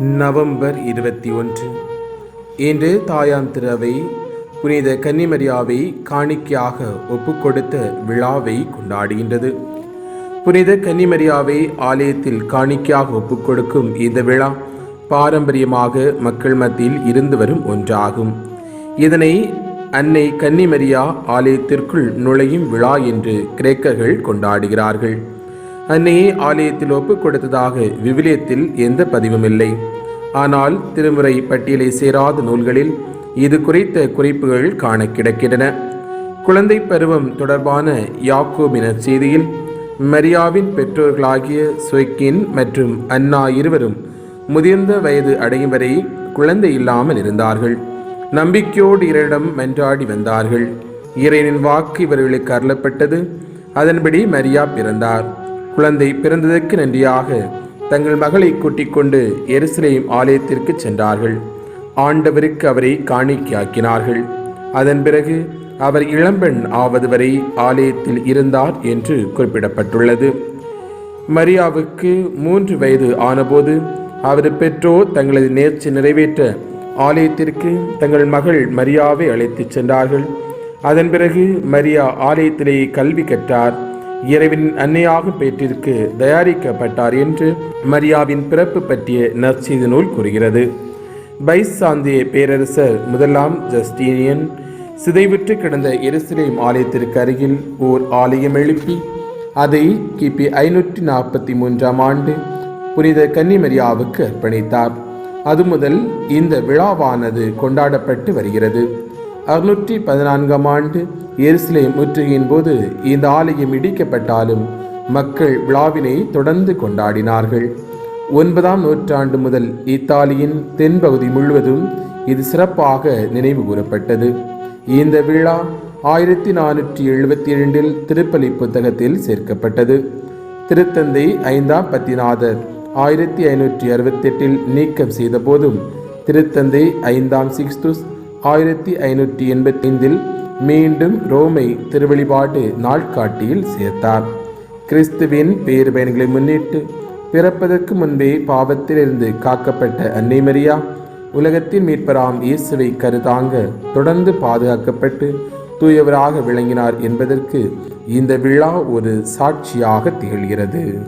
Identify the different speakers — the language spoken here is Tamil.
Speaker 1: நவம்பர் இருபத்தி ஒன்று. இன்று தாயாம் திரவை புனித கன்னிமரியாவை காணிக்கையாக ஒப்புக்கொடுத்த விழாவை கொண்டாடுகின்றது. புனித கன்னிமரியாவை ஆலயத்தில் காணிக்கையாக ஒப்புக்கொடுக்கும் இந்த விழா பாரம்பரியமாக மக்கள் மத்தியில் இருந்து வரும் ஒன்றாகும். இதனை அன்னை கன்னிமரியா ஆலயத்திற்குள் நுழையும் விழா என்று கிரேக்கர்கள் கொண்டாடுகிறார்கள். அன்னையை ஆலயத்தில் ஒப்புக் கொடுத்ததாக விவிலியத்தில் எந்த பதிவும் இல்லை ஆனால் திருமுறை பட்டியலை சேராத நூல்களில் இது குறித்த குறிப்புகள் காண கிடக்கின்றன. குழந்தை பருவம் தொடர்பான யாக்கோபின செய்தியில் மரியாவின் பெற்றோர்களாகிய சொய்கின் மற்றும் அன்னா இருவரும் முதிர்ந்த வயது அடையும் வரை குழந்தை இல்லாமல் இருந்தார்கள். நம்பிக்கையோடு இறையிடம் மன்றாடி வந்தார்கள். இறைவனின் வாக்கு இவர்களுக்கு அருளப்பட்டது. அதன்படி மரியா பிறந்தார். குழந்தை பிறந்ததற்கு நன்றியாக. தங்கள் மகளை கூட்டிக் கொண்டு எருசலேம் ஆலயத்திற்கு சென்றார்கள். ஆண்டவருக்கு அவரை காணிக்கையாக்கினார்கள். அதன் பிறகு அவர் இளம்பெண் ஆவது வரை ஆலயத்தில் இருந்தார் என்று குறிப்பிடப்பட்டுள்ளது. மரியாவுக்கு மூன்று வயது ஆனபோது அவர் பெற்றோர் தங்களது நேர்ச்சி நிறைவேற்ற ஆலயத்திற்கு தங்கள் மகள் மரியாவை அழைத்துச் சென்றார்கள். அதன் பிறகு மரியா ஆலயத்திலேயே கல்வி கற்றார். இறைவின் அன்னையாக பேற்றிற்கு தயாரிக்கப்பட்டார் என்று மரியாவின் பிறப்பு பற்றிய நற்செய்தி நூல் கூறுகிறது. பைசாந்திய பேரரசர் முதலாம் ஜஸ்டீனியன் சிதைவுற்று கிடந்த எருசலேம் ஆலயத்திற்கு அருகில் ஓர் ஆலயம் எழுப்பி அதை கிபி ஐநூற்றி நாற்பத்தி மூன்றாம் ஆண்டு புனித கன்னிமரியாவுக்கு அர்ப்பணித்தார். அது முதல் இந்த விழாவானது கொண்டாடப்பட்டு வருகிறது. அறுநூற்றி பதினான்காம் ஆண்டு எருசலேம் முற்றுகையின் போது இந்த ஆலயம் இடிக்கப்பட்டாலும் மக்கள் விழாவினை தொடர்ந்து கொண்டாடினார்கள். ஒன்பதாம் நூற்றாண்டு முதல் இத்தாலியின் தென்பகுதி முழுவதும் இது சிறப்பாக நினைவு கூறப்பட்டது. இந்த விழா ஆயிரத்தி நானூற்றி எழுபத்தி இரண்டில் திருப்பலி புத்தகத்தில் சேர்க்கப்பட்டது. திருத்தந்தை ஐந்தாம் பத்திநாதர் ஆயிரத்தி ஐநூற்றி அறுபத்தெட்டில் நீக்கம் செய்த போதும் திருத்தந்தை ஐந்தாம் சிக்ஸ்துஸ் ஆயிரத்தி ஐநூற்றி எண்பத்தி ஐந்தில் மீண்டும் ரோமை திருவழிபாடு நாட்காட்டியில் சேர்த்தார். கிறிஸ்துவின் பேறு பயன்களை முன்னிட்டு பிறப்பதற்கு முன்பே பாவத்திலிருந்து காக்கப்பட்ட அன்னை மரியா உலகத்தின் மீட்பராம் இயேசுவை கருதாங்க தொடர்ந்து பாதுகாக்கப்பட்டு தூயவராக விளங்கினார் என்பதற்கு இந்த விழா ஒரு சாட்சியாக திகழ்கிறது.